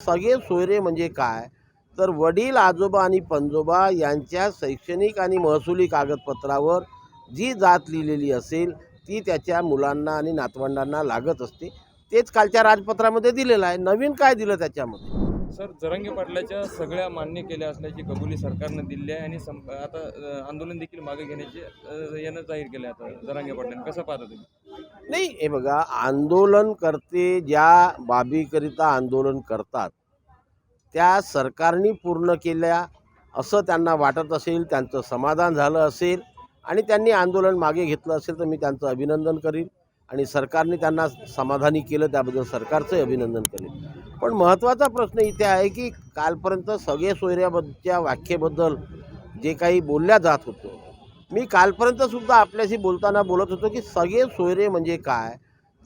सगळे सोयरे म्हणजे काय? तर वडील आजोबा आणि पंजोबा यांच्या शैक्षणिक आणि महसुली कागदपत्रावर जी जात लिहिलेली असेल ती त्याच्या मुलांना आणि नातवंडांना लागत असते. तेच कालच्या राजपत्रामध्ये दिलेलं आहे. नवीन काय दिलं त्याच्यामध्ये? सर जरंगे पाटलाच्या सगळ्या मान्य केल्या असल्याची कबुली सरकारनं दिली आहे आणि संप आता आंदोलन देखील मागे घेण्याचे यानं जाहीर केलं आता जरांगे पाटलांनी. कसं पाहता तुम्ही? नाही हे बघा आंदोलनकर्ते ज्या बाबीकरिता आंदोलन करतात त्या सरकारने पूर्ण केल्या असं त्यांना वाटत असेल त्यांचं समाधान झालं असेल आणि त्यांनी आंदोलन मागे घेतलं असेल तर मी त्यांचं अभिनंदन करीन आणि सरकारने त्यांना समाधानी केलं त्याबद्दल सरकारचंही अभिनंदन करेन. पण महत्त्वाचा प्रश्न इथे आहे की कालपर्यंत सगळे सोयऱ्याबद्दलच्या व्याख्येबद्दल जे काही बोलल्या जात होतं मी कालपर्यंत सुद्धा आपल्याशी बोलताना बोलत होतो की सगळे सोयरे म्हणजे काय?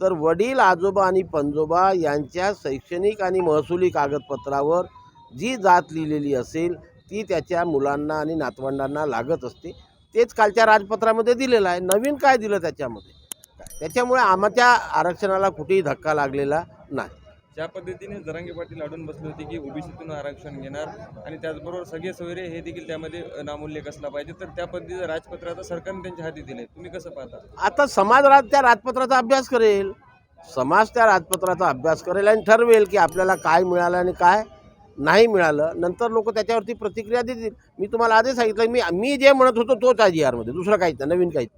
तर वडील आजोबा आणि पंजोबा यांच्या शैक्षणिक आणि महसुली कागदपत्रावर जी जात लिहिलेली असेल ती त्याच्या मुलांना आणि नातवंडांना लागत असते. तेच कालच्या राजपत्रामध्ये दिलेलं आहे. नवीन काय दिलं त्याच्यामध्ये? त्याच्यामुळे आमच्या आरक्षणाला कुठेही धक्का लागलेला नाही. ज्या पद्धतीने जरांगे पाटील अडून बसले होते की ओबीसीतून आरक्षण घेणार आणि त्याचबरोबर सगळे सोयरे हे देखील त्यामध्ये नामोल्लेख असला पाहिजे तर त्या पद्धतीचं राजपत्र आता सरकारने त्यांच्या हाती दिले तुम्ही कसं पाहता? आता समाज राज त्या राजपत्राचा अभ्यास करेल. समाज त्या राजपत्राचा अभ्यास करेल आणि ठरवेल की आपल्याला काय मिळालं आणि काय नाही मिळालं. नंतर लोक त्याच्यावरती प्रतिक्रिया देतील. मी तुम्हाला आधी सांगितलं मी मी जे म्हणत होतो तोच आहे जी आरमध्ये दुसरं काहीच नाही नवीन काहीच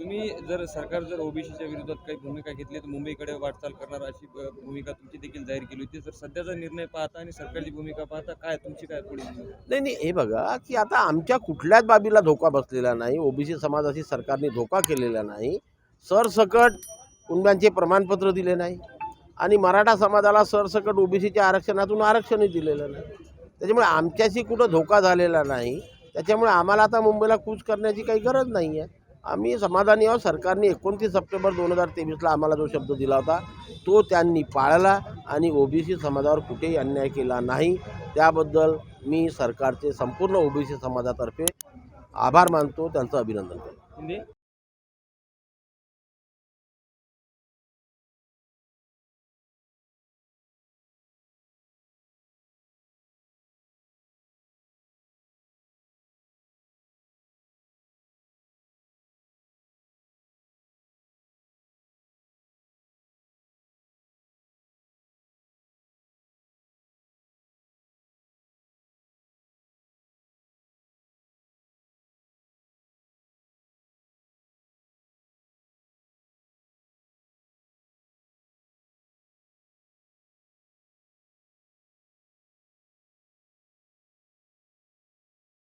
तुम्ही जर सरकार जर ओबीसीच्या विरोधात काही भूमिका घेतली तर मुंबईकडे वाटचाल करणार अशी भूमिका तुमची देखील जाहीर केली होती. तर सध्याचा निर्णय पाहता आणि सरकारची भूमिका पाहता काय तुमची काय पुढे नाही नाही हे बघा की आता आमच्या कुठल्याच बाबीला धोका बसलेला नाही ओबीसी समाजाशी सरकारने धोका केलेला नाही सरसकट कुणब्यांचे प्रमाणपत्र दिले नाही आणि मराठा समाजाला सरसकट ओबीसीच्या आरक्षणातून आरक्षणही दिलेलं नाही. त्याच्यामुळे आमच्याशी कुठं धोका झालेला नाही त्याच्यामुळे आम्हाला आता मुंबईला कूच करण्याची काही गरज नाही आहे आम्ही समाधानी आहोत. सरकारने एकोणतीस सप्टेंबर दोन हजार तेवीसला आम्हाला जो शब्द दिला होता तो त्यांनी पाळला आणि ओबीसी समाजावर कुठेही अन्याय केला नाही. त्याबद्दल मी सरकारचे संपूर्ण ओबीसी समाजातर्फे आभार मानतो. त्यांचं अभिनंदन करतो. म्हणजे?